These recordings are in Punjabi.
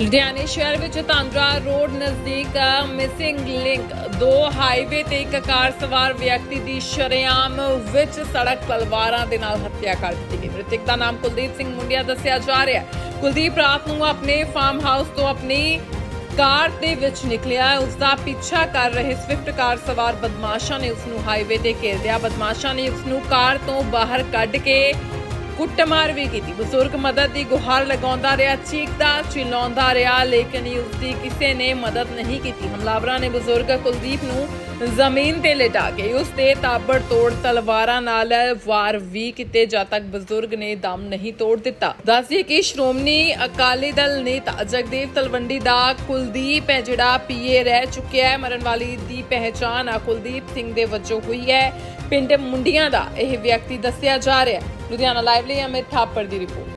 ਲੁਧਿਆਣੇ ਸ਼ਹਿਰ ਵਿੱਚ ਤਾਂਦਰਾ ਰੋਡ ਨਜ਼ਦੀਕ ਮਿਸਿੰਗ ਲਿੰਕ। ਦੋ ਹਾਈਵੇ ਤੇ ਇੱਕ ਕਾਰ ਸਵਾਰ ਵਿਅਕਤੀ ਦੀ ਸ਼ਰੇਆਮ ਵਿੱਚ ਸੜਕ ਤਲਵਾਰਾਂ ਦੇ ਨਾਲ ਹੱਤਿਆ ਕਰ ਦਿੱਤੀ ਗਈ। ਮ੍ਰਿਤਕ ਦਾ ਨਾਮ ਕੁਲਦੀਪ ਸਿੰਘ ਮੁੰਡਿਆ ਦੱਸਿਆ ਜਾ ਰਿਹਾ ਹੈ। ਕੁਲਦੀਪ ਰਾਤ ਨੂੰ ਆਪਣੇ ਫਾਰਮ ਹਾਊਸ ਤੋਂ ਆਪਣੀ ਕਾਰ ਦੇ ਵਿੱਚ ਨਿਕਲਿਆ। ਉਸ ਦਾ ਪਿੱਛਾ ਕਰ ਰਹੇ ਸਵਿਫਟ ਕਾਰ ਸਵਾਰ ਬਦਮਾਸ਼ਾਂ ਨੇ ਉਸ ਨੂੰ ਹਾਈਵੇ ਤੇ ਘੇਰ ਲਿਆ। ਬਦਮਾਸ਼ਾਂ ਨੇ ਉਸ ਨੂੰ ਕਾਰ ਤੋਂ ਬਾਹਰ ਕੱਢ ਕੇ ਕੁੱਟਮਾਰ ਵੀ ਕੀਤੀ। ਬਜ਼ੁਰਗ ਮਦਦ ਦੀ ਗੁਹਾਰ ਲਗਾਉਂਦਾ ਰਿਹਾ ਚੀਕਦਾ ਚਿਲਾਉਂਦਾ ਰਿਹਾ, ਲੇਕਿਨ ਉਸ ਦੀ ਕਿਸੇ ਨੇ ਮਦਦ ਨਹੀਂ ਕੀਤੀ। ਹਮਲਾਵਰਾਂ ਨੇ ਬਜ਼ੁਰਗ ਕੁਲਦੀਪ ਨੂੰ ਜ਼ਮੀਨ ਤੇ ਲਿਟਾ ਕੇ ਉਸ ਤੇ ਤਾਬੜ ਤੋੜ ਤਲਵਾਰਾਂ ਨਾਲ ਵਾਰ ਵੀ ਕੀਤੇ ਜਦ ਤੱਕ ਬਜ਼ੁਰਗ ਨੇ ਦਮ ਨਹੀਂ ਤੋੜ ਦਿੱਤਾ। ਦੱਸਦੀ ਕਿ ਸ਼੍ਰੋਮਣੀ ਅਕਾਲੀ ਦਲ ਨੇਤਾ ਜਗਦੇਵ ਤਲਵੰਡੀ ਦਾ ਕੁਲਦੀਪ ਹੈ, ਜਿਹੜਾ ਪੀਏ ਰਹਿ ਚੁੱਕਿਆ ਹੈ। ਮਰਨ ਵਾਲੀ ਦੀ ਪਹਿਚਾਣ ਆ ਕੁਲਦੀਪ ਸਿੰਘ ਦੇ ਵਜੋਂ ਹੋਈ ਹੈ। ਪਿੰਡ ਮੁੰਡੀਆਂ ਦਾ ਇਹ ਵਿਅਕਤੀ ਦੱਸਿਆ ਜਾ ਰਿਹਾ ਹੈ। ਲੁਧਿਆਣਾ ਲਾਈਵ ਲਈ ਅਮਿਤ ਥਾਪੜ ਦੀ ਰਿਪੋਰਟ।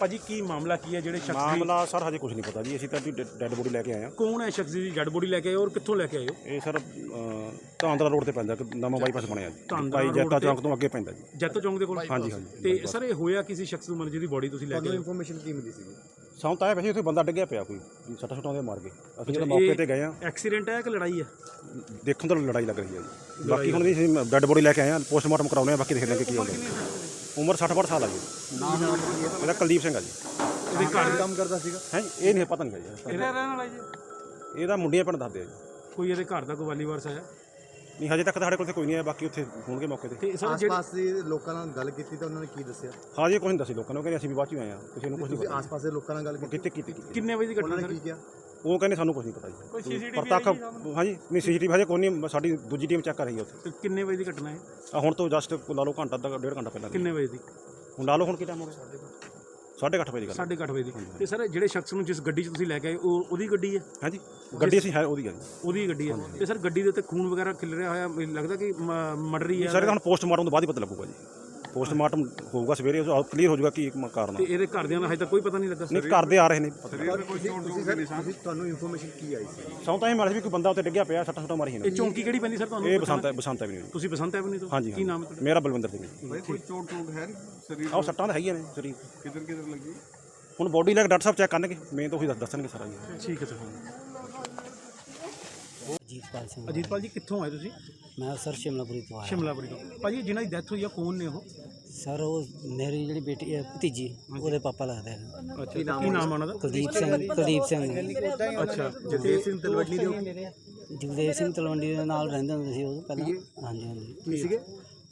ਭਾਜੀ ਕੀ ਮਾਮਲਾ ਕੀ ਹੈ ਜਿਹੜੇ ਸ਼ਖਸ ਦੀ ਮਾਮਲਾ ਸਰ ਹਜੇ ਕੁਝ ਨਹੀਂ ਪਤਾ ਜੀ। ਅਸੀਂ ਤਾਂ ਡੈੱਡ ਬੋਡੀ ਲੈ ਕੇ ਆਏ ਹਾਂ। ਕੌਣ ਹੈ ਸ਼ਖਸ ਦੀ? ਜੜ ਬੋਡੀ ਲੈ ਕੇ ਆਏ ਹੋ ਔਰ ਕਿੱਥੋਂ ਲੈ ਕੇ ਆਏ ਹੋ? ਇਹ ਸਰ ਤਾਂਦਰਾ ਰੋਡ ਤੇ ਪੈਂਦਾ ਇੱਕ ਨਵਾਂ ਬਾਈਪਾਸ ਬਣਿਆ ਜੀ। ਧਾਂਦਰਾ ਭਾਈ ਤੇ- ਚੌਂਕ ਤੋਂ ਅੱਗੇ ਪੈਂਦਾ ਜੀ। ਜੈਤੋ ਚੌਂਕ ਦੇ ਕੋਲ? ਹਾਂਜੀ ਹਾਂਜੀ ਤੇ ਸਰ ਇਹ ਹੋਇਆ ਕਿਸੇ ਸ਼ਖਸ ਨੂੰ ਮਰ ਜਿਹਦੀ ਬੋਡੀ ਤੁਸੀਂ ਲੈ ਕੇ ਆਏ? ਇਨਫੋਰਮੇਸ਼ਨ ਕੀ ਮਿਲੀ ਸੀ? ਸਾਨੂੰ ਤਾਂ ਇਹ ਵੈਸੇ ਉੱਥੇ ਬੰਦਾ ਡਿੱਗਿਆ ਪਿਆ ਕੋਈ। ਸੱਟਾ ਸੁੱਟਾਂ ਦੇ ਮਾਰ ਕੇ। ਅਸੀਂ ਜਦੋਂ ਮੌਕੇ ਤੇ ਗਏ ਆ ਐਕਸੀਡੈਂਟ ਹੈ ਕਿ ਲੜਾਈ ਹੈ? ਦੇਖਣ ਤੋਂ ਲੜਾਈ ਲੱਗ ਰਹੀ ਹੈ ਜੀ। ਬਾਕੀ ਹੁਣ ਵੀ ਅਸੀਂ ਡੈੱਡ ਬੋਡੀ ਲੈ ਕੇ ਆਏ ਆ ਪੋਸਟਮਾਰਟਮ ਕਰਾਉਣੇ ਆ ਬਾਕੀ ਦੇਖਦੇ ਹਾਂ ਕਿ ਕੀ ਹੁੰਦਾ। ਉਮਰ 60 62 ਸਾਲ ਆ ਜੀ। ਇਹਦਾ ਕੁਲਦੀਪ ਸਿੰਘ ਆ ਜੀ। ਇਹਦੇ ਘਰ ਕੰਮ ਕਰਦਾ ਸੀਗਾ? ਹੈ ਇਹ ਨਹੀਂ ਪਤਾ ਨਹੀਂ ਜੀ ਇਹਦਾ ਰਹਿਣ ਵਾਲਾ ਜੀ? ਇਹਦਾ ਮੁੰਡਿਆਂ ਪਿੰਡ ਦੱਸਦੇ ਆ ਜੀ। ਕੋਈ ਇਹਦੇ ਘਰ ਦਾ ਕੋਈ ਵਾਲੀ ਵਾਰਸ ਆਇਆ ਨਹੀਂ ਹਜੇ ਤੱਕ ਤਾਂ ਸਾਡੇ ਕੋਲ ਕੋਈ ਨਹੀਂ ਆਇਆ ਬਾਕੀ ਉੱਥੇ ਹੋਣਗੇ ਮੌਕੇ ਤੇ। ਤੇ ਸਰ ਜਿਹੜੇ ਆਸ-ਪਾਸ ਦੇ ਲੋਕਾਂ ਨਾਲ ਗੱਲ ਕੀਤੀ ਤਾਂ ਉਹਨਾਂ ਨੇ ਕੀ ਦੱਸਿਆ? ਹਾਂ ਜੀ ਕੁਝ ਨਹੀਂ ਦੱਸੀ ਲੋਕਾਂ ਨੂੰ ਕਹਿੰਦੇ ਅਸੀਂ ਵੀ ਬਾਅਦ ਚ ਹੀ ਆਏ ਆ ਕਿਸੇ ਨੂੰ ਕੁਝ ਨਹੀਂ ਤੁਸੀਂ ਪਤਾ। ਆਸ-ਪਾਸ ਦੇ ਲੋਕਾਂ ਨਾਲ ਗੱਲ ਕੀਤੀ? ਕਿਤੇ ਕੀਤੀ ਕੀਤੀ। ਕਿੰਨੇ ਵਜੇ ਦੀ ਉਹਨਾਂ ਘਟਨਾ ਨੇ ਸਰ? ਕੀ ਕਿਹਾ? ਉਹ ਕਹਿੰਦੇ ਸਾਨੂੰ ਕੁਝ ਨਹੀਂ ਪਤਾ ਜੀ। ਪਰ ਤੱਕ ਹਾਂਜੀ ਨਹੀਂ ਸੀਸੀਟੀਵੀ ਹਜੇ ਕੋਈ ਨਹੀਂ ਸਾਡੀ ਦੂਜੀ ਟੀਮ ਚੈੱਕ ਕਰ ਰਹੀ ਹੈ ਉੱਥੇ। ਕਿੰਨੇ ਵਜੇ ਦੀ ਘਟਨਾ ਹੈ? ਆ ਹੁਣ ਤੋਂ ਜਸਟ ਲਾ ਲਓ ਘੰਟਾ ਤੱਕ ਡੇਢ ਘੰਟਾ ਪਹਿਲਾਂ ਦੀ। ਕਿੰਨੇ ਵਜੇ ਦੀ? ਹੁਣ ਲਾ ਲਓ ਹੁਣ ਕੀ ਟਾਈਮ ਹੋ ਗਿਆ? ਸਾਢੇ ਕੁ ਅੱਠ ਵਜੇ ਦੀ ਗੱਲ ਸਾਢੇ ਕੁ ਅੱਠ ਵਜੇ ਦੀ। ਤੇ ਸਰ ਜਿਹੜੇ ਸ਼ਖਸ ਨੂੰ ਜਿਸ ਗੱਡੀ 'ਚ ਤੁਸੀਂ ਲੈ ਕੇ ਆਏ ਉਹ ਉਹਦੀ ਗੱਡੀ ਹੈ? ਹਾਂਜੀ ਗੱਡੀ ਅਸੀਂ ਹੈ ਉਹਦੀ ਹੈ ਜੀ। ਉਹਦੀ ਗੱਡੀ ਹੈ। ਤੇ ਸਰ ਗੱਡੀ ਦੇ ਉੱਤੇ ਖੂਨ ਵਗੈਰਾ ਖਿਲ ਰਿਹਾ ਹੋਇਆ? ਮੈਨੂੰ ਲੱਗਦਾ ਕਿ ਮਰਡਰੀ ਹੈ ਸਰ ਇਹਦਾ ਹੁਣ ਪੋਸਟਮਾਰਟਮ ਤੋਂ ਬਾਅਦ ਹੀ ਪਤਾ ਲੱਗੂਗਾ ਜੀ। ਪੋਸਟਮਾਰਟਮ ਹੋਊਗਾ ਸਵੇਰੇ ਉਹ ਕਲੀਅਰ ਹੋ ਜਾਊਗਾ ਕੀ ਇੱਕ ਕਾਰਨ ਆ। ਤੇ ਇਹਦੇ ਘਰਦਿਆਂ ਦਾ ਹਜੇ ਤੱਕ ਕੋਈ ਪਤਾ ਨਹੀਂ ਲੱਗਾ? ਨਹੀਂ ਕਰਦੇ ਆ ਰਹੇ ਨੇ। ਨਹੀਂ। ਤੁਹਾਨੂੰ ਇਨਫੋਰਮੇਸ਼ਨ ਕੀ ਆਈ ਸੀ? ਸਾਨੂੰ ਤਾਂ ਇਹ ਮਾਰਿਆ ਸੀ ਵੀ ਕੋਈ ਬੰਦਾ ਉੱਤੇ ਡਿੱਗਿਆ ਪਿਆ ਸੱਟਾ ਸੁੱਟਾਂ ਮਾਰੀ ਇਹ ਨੇ ਚੌਂਕੀ ਕਿਹੜੀ ਪੈਂਦੀ ਸਰ ਤੁਹਾਨੂੰ ਇਹ ਬਸੰਤ ਬਸੰਤ ਐਵਨਿਊ। ਤੁਸੀਂ ਬਸੰਤ ਐਵਨਿਊ ਤੋਂ? ਹਾਂਜੀ ਕੀ ਨਾਮ ਹੈ ਹਾਂਜੀ ਮੇਰਾ ਬਲਵਿੰਦਰ ਸਿੰਘ ਕੋਈ ਚੋਟ ਚੋਟ ਹੈ ਸਰੀਰ ਆਹ ਸੱਟਾਂ ਤਾਂ ਹੈਗੀਆਂ ਨੇ ਸਰੀਰ। ਕਿਧਰ ਕਿਧਰ ਲੱਗੀ? ਹੁਣ ਬੋਡੀ ਲੈ ਕੇ ਡਾਕਟਰ ਸਾਹਿਬ ਚੈੱਕ ਕਰਨਗੇ ਮੈਂ ਤਾਂ ਉਹੀ ਦੱਸ- ਦੱਸਣਗੇ ਸਾਰਾ ਜੀ ਤੁਹਾਡਾ? ਠੀਕ ਹੈ ਸਰ। ਅਜੀਤਪਾਲ ਸਿੰਘ ਅਜੀਤਪਾਲ ਜੀ ਕਿੱਥੋਂ ਆਏ ਤੁਸੀਂ? ਮੈਂ ਸਰ ਸ਼ਿਮਲਾਪੁਰੀ ਤੋਂ ਆਇਆ। ਸ਼ਿਮਲਾਪੁਰੀ ਤੋਂ। ਭਾਜੀ ਜਿਨ੍ਹਾਂ ਦੀ ਡੈਥ ਹੋਈ ਆ ਕੌਣ ਨੇ ਉਹ? ਸਰ ਉਹ ਮੇਰੀ ਜਿਹੜੀ ਬੇਟੀ ਹੈ ਭਤੀਜੀ ਉਹਦੇ ਪਾਪਾ ਲੱਗਦੇ ਨੇ ਅੱਛਾ ਕੀ ਨਾਮ ਉਹਨਾਂ ਦਾ? ਕੁਲਦੀਪ ਸਿੰਘ ਕੁਲਦੀਪ ਸਿੰਘ। ਅੱਛਾ ਜਗਦੇਵ ਸਿੰਘ ਤਲਵੰਡੀ ਦੇ ਜਗਦੇਵ ਸਿੰਘ ਤਲਵੰਡੀ ਦੇ ਨਾਲ ਰਹਿੰਦੇ ਹੁੰਦੇ ਸੀ ਉਹ ਪਹਿਲਾਂ। ਹਾਂਜੀ ਹਾਂਜੀ। ਸੀਗੇ?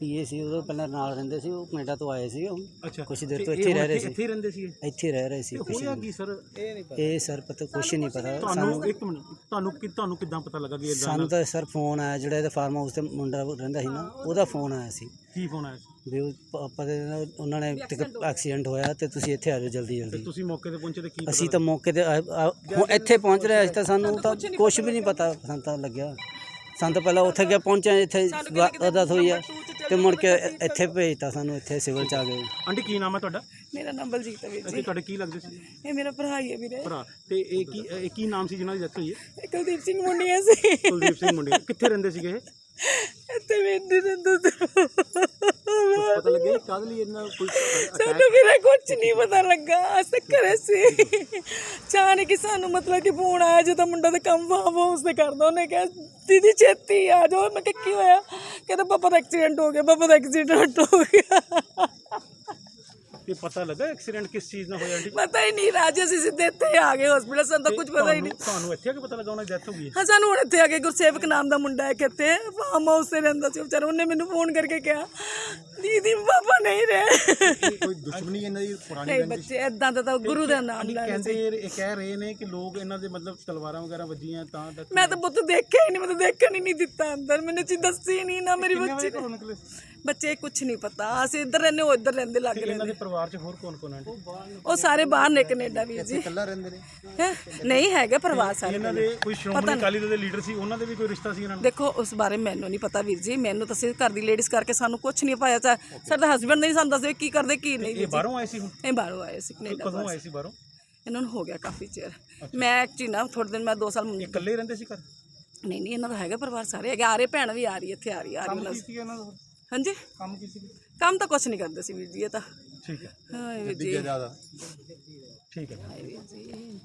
ਪੀਏ ਸੀ ਉਹ ਪਹਿਲਾਂ ਨਾਲ ਰਹਿੰਦੇ ਸੀ ਉਹ ਕੈਨੇਡਾ ਤੋਂ ਆਏ ਸੀ ਉਹ ਅੱਛਾ। ਕੁਛ ਦੇਰ ਤੇ ਇਹ ਇੱਥੇ ਰਹਿ ਸੀ। ਇੱਥੇ ਰਹਿੰਦੇ ਸੀ ਇੱਥੇ ਰਹਿ ਰਹੇ ਸੀ ਕੁਛ ਹੋਇਆ ਕੀ ਸਰ? ਇਹ ਸਰ ਪਤਾ ਕੁਛ ਨਹੀਂ ਪਤਾ। ਸਾਨੂੰ ਤੁਹਾਨੂੰ ਇੱਕ ਮਿੰਟ ਤੁਹਾਨੂੰ ਕਿ ਤੁਹਾਨੂੰ ਕਿੱਦਾਂ ਪਤਾ ਲੱਗਾ ਕਿ ਇਦਾਂ ਸਾਨੂੰ ਤਾਂ ਸਰ ਫੋਨ ਆਇਆ ਜਿਹੜਾ ਇਹਦੇ ਫਾਰਮ ਹਾਊਸ ਤੇ ਮੁੰਡਾ ਰਹਿੰਦਾ ਸੀ ਨਾ ਉਹਦਾ ਫੋਨ ਆਇਆ ਸੀ। ਕੀ ਫੋਨ ਆਇਆ ਸੀ? ਵੀ ਉਹ ਨਾਲ ਉਹਨਾਂ ਨੇ ਐਕਸੀਡੈਂਟ ਹੋਇਆ ਤੇ ਤੁਸੀਂ ਇੱਥੇ ਆ ਜਾਓ ਜਲਦੀ ਤੇ ਜਲਦੀ। ਤੁਸੀਂ ਮੌਕੇ ਤੇ ਪਹੁੰਚੇ ਤੇ ਕੀ ਅਸੀਂ ਤਾਂ ਮੌਕੇ ਤੇ ਆ- ਆ- ਹੁਣ ਇੱਥੇ ਪਹੁੰਚ ਰਹੇ ਅਸੀਂ ਤਾਂ ਸਾਨੂੰ ਤਾਂ ਕੁਝ ਵੀ ਨਹੀਂ ਪਤਾ ਸਾਨੂੰ ਤਾਂ ਲੱਗਿਆ। ਸਾਨੂੰ ਤਾਂ ਪਹਿਲਾਂ ਉੱਥੇ ਗਿਆ ਪਹੁੰਚਿਆ ਇੱਥੇ ਅਦਾਤ ਹੋਈ ਆ। ਤੇ ਮੁੜ ਕੇ ਇੱਥੇ ਭੇਜਤਾ ਸਾਨੂੰ ਇੱਥੇ ਸਿਵਲ ਚ ਆ ਗਏ। ਆਂਟੀ ਕੀ ਨਾਮ ਹੈ ਤੁਹਾਡਾ? ਮੇਰਾ ਨਾਮ ਬਲਜੀਤ ਹੈ ਵੀਰ ਅਤੇ ਜੀ। ਤੁਹਾਡੇ ਕੀ ਲੱਗਦੇ ਸੀ? ਇਹ ਮੇਰਾ ਭਰਾ ਹੀ ਹੈ ਵੀਰੇ। ਭਰਾ। ਤੇ ਇਹ ਕੀ ਇਹ ਕੀ ਨਾਮ ਸੀ ਜਿਹਨਾਂ ਦੀ ਡੈਥ ਹੋਈ ਹੈ? ਇਹ ਕੁਲਦੀਪ ਸਿੰਘ ਮੁੰਡਿਆ ਸੀ। ਕੁਲਦੀਪ ਸਿੰਘ ਮੁੰਡੇ ਕਿੱਥੇ ਰਹਿੰਦੇ ਸੀਗੇ ਇਹ? ਇੱਥੇ ਮੇਰੇ ਰਹਿੰਦਾ ਸੀ ਪਤਾ ਲੱਗਿਆ ਕਦ ਲਈ ਇਹਨਾਂ ਕੋਈ ਸਾਨੂੰ ਵੀਰੇ ਕੁਝ ਨਹੀਂ ਪਤਾ ਲੱਗਾ। ਅਸ ਘਰੇ ਸੀ। ਚਾਹਨੇ ਕਿ ਸਾਨੂੰ ਮਤਲਬ ਕਿ ਫੋਨ ਆਇਆ ਜਦੋਂ ਮੁੰਡਾ ਦਾ ਕੰਮ ਹਾਊਸ ਤੇ ਕਰਦਾ ਉਹਨੇ ਕਿਹਾ ਦੀਦੀ ਛੇਤੀ ਆ ਜਾਓ। ਮੈਂ ਕਿਹਾ ਕੀ ਹੋਇਆ? ਕਹਿੰਦਾ ਪਾਪਾ ਦਾ ਐਕਸੀਡੈਂਟ ਹੋ ਗਿਆ ਪਾਪਾ ਦਾ ਐਕਸੀਡੈਂਟ ਹੋ ਗਿਆ। ਤੇ ਪਤਾ ਲੱਗਾ ਐਕਸੀਡੈਂਟ ਕਿਸ ਚੀਜ਼ ਨਾਲ ਹੋਇਆ ਆਂਟੀ ਪਤਾ ਹੀ ਨਹੀਂ ਰਾਜ ਅਸੀਂ ਸਿੱਧੇ ਇੱਥੇ ਆ ਗਏ ਹਸਪੀਟਲ ਸਾਨੂੰ ਤਾਂ ਕੁਝ ਪਤਾ ਹੀ ਨਹੀਂ। ਤੁਹਾਨੂੰ- ਤੁਹਾਨੂੰ ਇੱਥੇ ਆ ਕੇ ਪਤਾ ਲੱਗਾ ਉਹਨਾਂ ਦੀ ਡੈਥ ਹੋ ਗਈ ਹੈ? ਹਾਂ ਸਾਨੂੰ ਹੁਣ ਇੱਥੇ ਆ ਕੇ ਗੁਰਸੇਵਕ ਨਾਮ ਦਾ ਮੁੰਡਾ ਹੈ ਕਿਤੇ ਫਾਰਮ ਹਾਊਸ ਤੇ ਰਹਿੰਦਾ ਸੀ ਵਿਚਾਰਾ ਉਹਨੇ ਮੈਨੂੰ ਫੋਨ ਕਰਕੇ ਕਿਹਾ ਦੀਦੀ ਪਾਪਾ ਨਹੀਂ ਰਹੇ। ਕੋਈ ਦੁਸ਼ਮਣੀ ਇਹਨਾਂ ਦੀ ਪੁਰਾਣੀ ਨਹੀਂ ਬੱਚੇ ਐਦਾਂ ਦਾ ਤਾਂ ਗੁਰੂ ਦਾ ਨਾਮ ਲੈ ਕਹਿੰਦੇ ਇਹ ਕਹਿ ਰਹੇ ਨੇ ਕਿ ਲੋਕ ਇਹਨਾਂ ਦੇ ਮਤਲਬ ਤਲਵਾਰਾਂ ਵਗੈਰਾ ਵੱਜੀਆਂ ਤਾਂ death ਮੈਂ ਤਾਂ ਪੁੱਤ ਦੇਖਿਆ ਹੀ ਨਹੀਂ ਮੈਂ ਤਾਂ ਦੇਖਣ ਹੀ ਨਹੀਂ ਦਿੱਤਾ ਅੰਦਰ ਮੈਨੂੰ ਚੀਜ਼ ਦੱਸੀ ਨਹੀਂ ਨਾ ਮੇਰੀ ਕਿੰਨੇ ਬੱਚੀ ਵਜੇ ਘਰੋਂ ਨਿਕਲੇ ਬੱਚੇ ਕੁਝ ਨਹੀਂ ਪਤਾ। ਅਸੀਂ ਇੱਧਰ ਰਹਿੰਦੇ ਉਹ ਇੱਧਰ ਰਹਿੰਦੇ ਲੱਗ ਇਹਨਾਂ ਰਹਿੰਦੇ। ਦੇ ਪਰਿਵਾਰ 'ਚ ਹੋਰ ਕੌਣ ਕੌਣ ਆਂਟੀ ਉਹ ਸਾਰੇ ਬਾਹਰ ਨੇ ਕੈਨੇਡਾ ਵੀਰ ਜੀ। ਇਕੱਲਾ ਰਹਿੰਦੇ ਨੇ? ਹੈਂ? ਨਹੀਂ ਹੈਗਾ ਪਰਿਵਾਰ ਸਾਰੇ ਇਹਨਾਂ ਦੇ ਕੋਈ ਸ਼੍ਰੋਮਣੀ ਅਕਾਲੀ ਦਲ ਦੇ ਲੀਡਰ ਸੀ ਉਹਨਾਂ ਦੇ ਵੀ ਕੋਈ ਰਿਸ਼ਤਾ ਸੀ ਇਹਨਾਂ ਨਾਲ? ਦੇਖੋ ਉਸ ਬਾਰੇ ਮੈਨੂੰ ਨਹੀਂ ਪਤਾ ਵੀਰ ਜੀ। ਮੈਨੂੰ ਤਾਂ ਸਿਰਫ ਘਰ ਦੀ ਲੇਡੀਜ਼ ਕਰਕੇ ਸਾਨੂੰ ਕੁਝ ਨਹੀਂ ਪਾਇਆ। ਚਾ ਸਾਡਾ ਹਸਬੰਡ ਨਹੀਂ ਸਾਨੂੰ ਦੱਸਦੇ ਕੀ ਕਰਦੇ ਕੀ ਨਹੀਂ ਇਹ ਵੀਰ ਜੀ। ਬਾਹਰੋਂ ਆਏ ਸੀ ਹੁਣ? ਇਹ ਬਾਹਰੋਂ ਆਏ ਸੀ ਕੈਨੇਡਾ ਕਦੋਂ ਆਏ ਸੀ। ਬਾਹਰੋਂ? ਇਹਨਾਂ ਨੂੰ ਹੋ ਗਿਆ ਕਾਫੀ ਚਿਰ। ਮੈਂ ਐਕਚੁਅਲੀ ਨਾ ਥੋੜੇ ਦਿਨ ਮੈਂ 2 ਸਾਲ ਮੁੰ- ਇਕੱਲੇ ਰਹਿੰਦੇ ਸੀ ਘਰ? ਨਹੀਂ ਨਹੀਂ ਇਹਨਾਂ ਦਾ ਹੈਗਾ ਪਰਿਵਾਰ ਸਾਰੇ। ਹੈਗੇ ਆ ਰਹੇ ਭੈਣ ਵੀ ਆ ਰਹੀ ਹੈ ਇੱਥੇ ਆ ਰਹੀ ਆ ਰਹੀ ਉਹਨਾਂ ਦੀ। ਸੀ ਇਹਨਾਂ ਦਾ? ਹਾਂਜੀ? ਕੰਮ ਕੀ ਸੀ? ਕੰਮ ਤਾਂ ਕੁਝ ਨਹੀਂ ਕਰਦੇ ਸੀ ਵੀਰ ਜੀ ਇਹ ਤਾਂ। ਠੀਕ ਹੈ। ਹਾਂ ਵੀਰ ਜੀ। ਜ਼ਿਆਦਾ। ਠੀਕ ਹੈ। ਹਾਏ ਵੀਰ ਜੀ।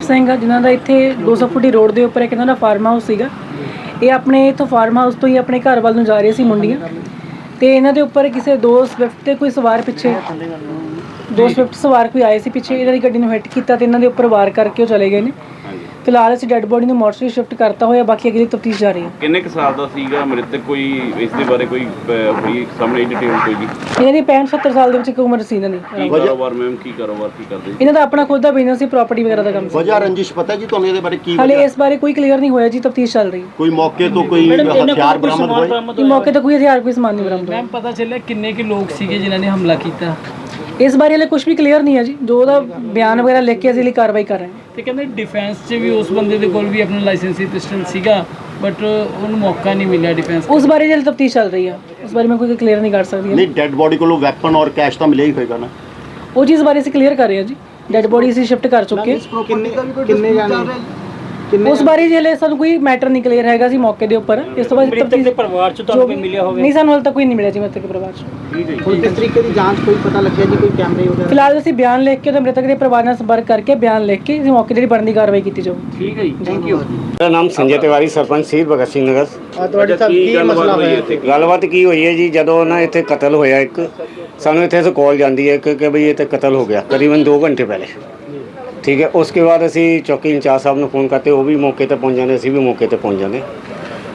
ਸਿੰਘ ਆ ਜਿਨ੍ਹਾਂ ਦਾ ਇੱਥੇ 200 ਫੁੱਟੀ ਰੋਡ ਦੇ ਉੱਪਰ ਇੱਕ ਇਹਨਾਂ ਦਾ ਫਾਰਮ ਹਾਊਸ ਸੀਗਾ। ਇਹ ਆਪਣੇ ਇੱਥੋਂ ਫਾਰਮ ਹਾਊਸ ਤੋਂ ਹੀ ਆਪਣੇ ਘਰ ਵੱਲ ਨੂੰ ਜਾ ਰਹੇ ਸੀ ਮੁੰਡੀਆਂ। ਤੇ ਇਹਨਾਂ ਦੇ ਉੱਪਰ ਕਿਸੇ ਦੋ ਸਵਿਫਟ ਤੇ ਕੋਈ ਸਵਾਰ ਪਿੱਛੇ ਦੋ ਸਵਿਫਟ ਸਵਾਰ ਕੋਈ ਆਏ ਸੀ ਪਿੱਛੇ ਇਹਨਾਂ ਦੀ ਗੱਡੀ ਨੂੰ ਹਿੱਟ ਕੀਤਾ ਤੇ ਇਹਨਾਂ ਦੇ ਉੱਪਰ ਵਾਰ ਕਰਕੇ ਉਹ ਚਲੇ ਗਏ ਨੇ। ਫਿਲਹਾਲ ਅਸੀਂ ਡੈੱਡ ਬੋਡੀ ਨੂੰ ਮੋਰਚਰੀ ਸ਼ਿਫਟ ਕਰਤਾ ਹੋਇਆ ਬਾਕੀ ਅਗਲੀ ਤਫਤੀਸ਼ ਜਾਰੀ ਹੈ। ਕਿੰਨੇ ਕੁ ਸਾਲ ਦਾ ਸੀਗਾ ਮ੍ਰਿਤਕ? ਕੋਈ ਇਸ ਦੇ ਬਾਰੇ ਕੋਈ ਅਹ, ਹੋਈ ਸਾਹਮਣੇ ਡਿਟੇਲ ਕੋਈ ਜੀ ਇਹਨਾਂ ਦੀ 65 70 ਸਾਲ ਦੇ ਵਿੱਚ ਇੱਕ ਉਮਰ ਸੀ ਇਹਨਾਂ ਦੀ। ਕੀ ਕਾਰੋਬਾਰ ਮੈਮ ਕੀ ਕਾਰੋਬਾਰ ਕੀ ਕਰਦੇ? ਇਹਨਾਂ ਦਾ ਆਪਣਾ ਖੁਦ ਦਾ ਬਿਜ਼ਨਸ ਸੀ ਪ੍ਰਾਪਰਟੀ ਵਗੈਰਾ ਦਾ ਕੰਮ ਸੀ। ਵਜ੍ਹਾ ਰੰਜਿਸ਼ ਪਤਾ ਜੀ ਤੁਹਾਨੂੰ ਇਹਦੇ ਬਾਰੇ ਕੀ ਹਾਲੇ ਇਸ ਬਾਰੇ ਕੋਈ ਕਲੀਅਰ ਨਹੀਂ ਹੋਇਆ ਜੀ ਤਫਤੀਸ਼ ਚੱਲ ਰਹੀ ਹੈ। ਕੋਈ ਮੌਕੇ ਤੋਂ ਕੋਈ ਹਥਿਆਰ ਬਰਾਮਦ ਹੋਏ? ਮੌਕੇ ਤੇ ਕੋਈ ਹਥਿਆਰ ਕੋਈ ਸਮਾਨ ਨਹੀਂ ਬਰਾਮਦ ਹੋਇਆ। ਮੈਮ ਪਤਾ ਚੱਲਿਆ ਕਿੰਨੇ ਕਿ ਲੋਕ ਸੀਗੇ ਜਿਨ੍ਹਾਂ ਨੇ ਹਮਲਾ ਕੀਤਾ? ਇਸ ਬਾਰੇ ਹਲੇ ਕੁਝ ਵੀ ਕਲੀਅਰ ਨਹੀਂ ਹੈ ਜੀ। ਜੋ ਉਹਦਾ ਬਿਆਨ ਵਗੈਰਾ ਲਿਖ ਕੇ ਅਸੀਂ ਲਈ ਕਾਰਵਾਈ ਕਰ ਰਹੇ ਹਾਂ। ਤੇ ਕਹਿੰਦੇ ਡਿਫੈਂਸ 'ਚ ਵੀ ਉਸ ਬੰਦੇ ਦੇ ਕੋਲ ਵੀ ਆਪਣਾ ਲਾਇਸੈਂਸੀ ਪਿਸਟਲ ਸੀਗਾ ਬਟ ਉਹਨੂੰ ਮੌਕਾ ਨਹੀਂ ਮਿਲਿਆ ਡਿਫੈਂਸ ਉਸ ਬਾਰੇ ਜਿਹੜੀ ਤਫਤੀਸ਼ ਚੱਲ ਰਹੀ ਹੈ ਉਸ ਬਾਰੇ ਮੈਂ ਕੋਈ ਕਲੀਅਰ ਨਹੀਂ ਕਰ ਸਕਦੀ। ਨਹੀਂ ਡੈੱਡ ਬੋਡੀ ਕੋਲੋਂ ਵੈਪਨ ਔਰ ਕੈਸ਼ ਤਾਂ ਮਿਲਿਆ ਹੀ ਹੋਏਗਾ ਨਾ। ਉਹ ਚੀਜ਼ ਬਾਰੇ ਅਸੀਂ ਕਲੀਅਰ ਕਰ ਰਹੇ ਹਾਂ ਜੀ। ਡੈੱਡ ਬੋਡੀ ਅਸੀਂ ਸ਼ਿਫਟ ਕਰ ਚੁੱਕੇ। ਕਿੰਨੇ ਕਿੰਨੇ ਜਾਣੇ ਉਸ ਬਾਰੇ ਜੀ ਹਲੇ ਸਾਨੂੰ ਕੋਈ ਮੈਟਰ ਨਹੀਂ ਕਲੀਅਰ ਹੈਗਾ ਸੀ ਮੌਕੇ ਦੇ ਉੱਪਰ। ਇਸ ਤੋਂ ਬਾਅਦ ਤਫਤੀਸ਼ ਦੇ ਪਰਿਵਾਰ ਚ ਤੁਹਾਨੂੰ ਕੋਈ ਮਿਲਿਆ ਹੋਵੇ? ਨਹੀਂ ਸਾਨੂੰ ਹਾਲੇ ਤੱਕ ਕੋਈ ਨਹੀਂ ਮਿਲਿਆ ਜੀ ਮ੍ਰਿਤਕ ਦੇ ਪਰਿਵਾਰ ਚ। ਹੁਣ ਕਿਸ ਤਰੀਕੇ ਦੀ ਜਾਂਚ ਕੋਈ ਪਤਾ ਲੱਗਿਆ ਜੀ ਕੋਈ ਕੈਮਰੇ ਵਗੈਰਾ? ਫਿਲਹਾਲ ਅਸੀਂ ਬਿਆਨ ਲਿਖ ਕੇ ਤੇ ਮ੍ਰਿਤਕ ਦੇ ਪਰਿਵਾਰ ਨਾਲ ਸੰਪਰਕ ਕਰਕੇ ਬਿਆਨ ਲਿਖ ਕੇ ਅਸੀਂ ਮੌਕੇ ਦੀ ਜਿਹੜੀ ਬਣਦੀ ਕਾਰਵਾਈ ਕੀਤੀ ਜਾਊਗੀ ਠੀਕ ਹੈ ਜੀ ਥੈਂਕ ਯੂ ਮੇਰਾ ਨਾਮ ਸੰਜੇ ਤਿਵਾਰੀ ਸਰਪੰਚ ਸ਼ਹੀਦ ਭਗਤ ਸਿੰਘ ਨਗਰ। ਤੁਹਾਡੇ ਸਾਹਿਬ ਕੀ ਮਸਲਾ ਹੋਇਆ? ਗੱਲਬਾਤ ਕੀ ਹੋਈ ਹੈ ਜੀ ਜਦੋਂ ਨਾ ਇੱਥੇ ਕਤਲ ਹੋਇਆ ਇੱਕ ਸਾਨੂੰ ਇੱਥੇ ਤੋਂ ਕਾਲ ਜਾਂਦੀ ਹੈ ਕਿ ਕਿ ਭਈ ਇੱਥੇ ਕਤਲ ਹੋ ਗਿਆ ਕਰੀਬਨ 2 ਘੰਟੇ ਪਹਿਲੇ। ਠੀਕ ਹੈ ਉਸਕੇ ਬਾਅਦ ਅਸੀਂ ਚੌਕੀ ਇੰਚਾਰਜ ਸਾਹਿਬ ਨੂੰ ਫੋਨ ਕਰਤੇ ਉਹ ਵੀ ਮੌਕੇ ਤੇ ਪਹੁੰਚ ਜਾਂਦੇ ਅਸੀਂ ਵੀ ਮੌਕੇ ਤੇ ਪਹੁੰਚ ਜਾਂਦੇ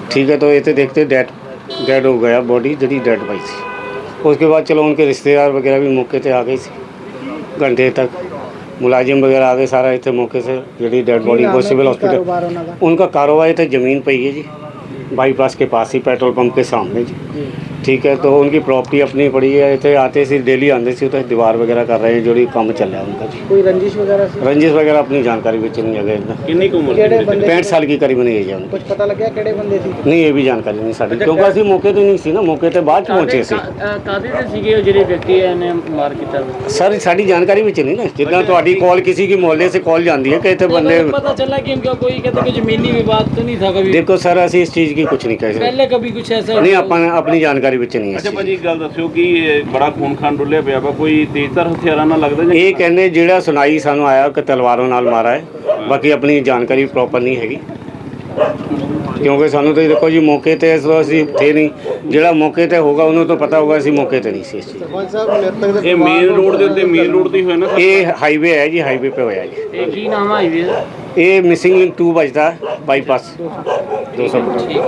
ठीक है तो इतने देखते डेड डेड हो गया बॉडी जड़ी डेड पाई थी उसके बाद चलो उनके रिश्तेदार वगैरह भी मौके पे आ गए थे घंटे तक मुलाजिम वगैरह आ गए सारा इतने मौके से जड़ी डेड बॉडी को सिविल हॉस्पिटल उनका कारोबार इतने ज़मीन पे ही है जी बाईपास के पास ही पेट्रोल पंप के सामने जी ठीक है तो उनकी प्रॉपर्टी अपनी पड़ी है इतने आते सी डेली आते सी तो दीवार वगैरह कर रहे हैं जो काम चल रहा है उनका जी ਕੋਈ ਰੰਜਿਸ਼ ਵਗੈਰਾ ਸੀ रंजिश वगैरह अपनी जानकारी में नहीं है इतना ਕਿੰਨੀ ਕੁ ਉਮਰ ਦੇ ਵਿੱਚ? पैंठ साल की करीबन एज है उनकी ਕੁਝ ਪਤਾ ਲੱਗਿਆ ਕਿਹੜੇ ਬੰਦੇ ਸੀ ਨਹੀਂ ਇਹ ਵੀ ਜਾਣਕਾਰੀ ਨਹੀਂ ਸਾਡੀ ਕਿਉਂਕਿ ਅਸੀਂ ਮੌਕੇ ਤੇ ਨਹੀਂ ਸੀ ਨਾ ਮੌਕੇ ਤੇ ਬਾਅਦ ਚ ਪਹੁੰਚੇ ਸੀ ਕਾਦੇ ਤੇ ਸੀਗੇ ਉਹ ਜਿਹੜੇ ਵਿਅਕਤੀ ਨੇ ਮਾਰ ਕੀਤਾ ਸਰ ਸਾਡੀ ਜਾਣਕਾਰੀ ਵਿੱਚ ਨਹੀਂ ਨਾ ਜਿੱਦਾਂ ਤੁਹਾਡੀ ਕਾਲ ਕਿਸੇ ਕੀ ਮੁਹੱਲੇ ਸੇ ਕਾਲ ਜਾਂਦੀ ਹੈ ਕਿ ਇੱਥੇ ਬੰਦੇ पता चला कि इनका कोई कहते कि जमीनी विवाद तो नहीं था कभी ਦੇਖੋ ਸਰ ਅਸੀਂ ਇਸ ਚੀਜ਼ ਕੀ ਕੁਝ ਨਹੀਂ ਕਹਿ ਸਕਦੇ पहले कभी कुछ ऐसा ਨਹੀਂ ਆਪਾਂ ਆਪਣੀ ਜਾਣਕਾਰੀ ਜਾਣਕਾਰੀ ਵਿੱਚ ਨਹੀਂ ਅੱਛਾ ਭਾਜੀ ਗੱਲ ਦੱਸਿਓ ਕਿ ਇਹ ਬੜਾ ਖੂਨਖਾਨ ਡੁੱਲਿਆ ਪਿਆ ਵਾ ਕੋਈ ਤੇਜ਼ਧਾਰ ਹਥਿਆਰਾਂ ਨਾਲ ਲੱਗਦਾ ਜਾਂ ਇਹ ਕਹਿੰਦੇ ਜਿਹੜਾ ਸੁਣਾਈ ਸਾਨੂੰ ਆਇਆ ਕਿ ਤਲਵਾਰਾਂ ਨਾਲ ਮਾਰਾ ਹੈ ਬਾਕੀ ਆਪਣੀ ਜਾਣਕਾਰੀ ਪ੍ਰੋਪਰ ਨਹੀਂ ਹੈਗੀ। ਕਿਉਂਕਿ ਸਾਨੂੰ ਤਾਂ ਦੇਖੋ ਜੀ ਮੌਕੇ ਤੇ ਅਸੀਂ ਥੇ ਨਹੀਂ। ਜਿਹੜਾ ਮੌਕੇ ਤੇ ਹੋਗਾ ਉਹਨੂੰ ਤਾਂ ਪਤਾ ਹੋਗਾ ਅਸੀਂ ਮੌਕੇ ਤੇ ਨਹੀਂ ਸੀ ਇਸ ਚੀਜ਼ ਇਹ ਮੇਨ ਰੋਡ ਦੇ ਉੱਤੇ ਮੇਨ ਰੋਡ ਤੇ ਹੋਇਆ ਨਾ ਇਹ ਹਾਈਵੇ ਹੈ ਜੀ ਹਾਈਵੇ ਤੇ ਹੋਇਆ ਜੀ। ਇਹ ਕੀ ਨਾਮ ਹਾਈਵੇ ਦਾ? ਇਹ ਮਿਸਿੰਗ 2 ਵੱਜਦਾ ਬਾਈਪਾਸ 200 ਠੀਕ।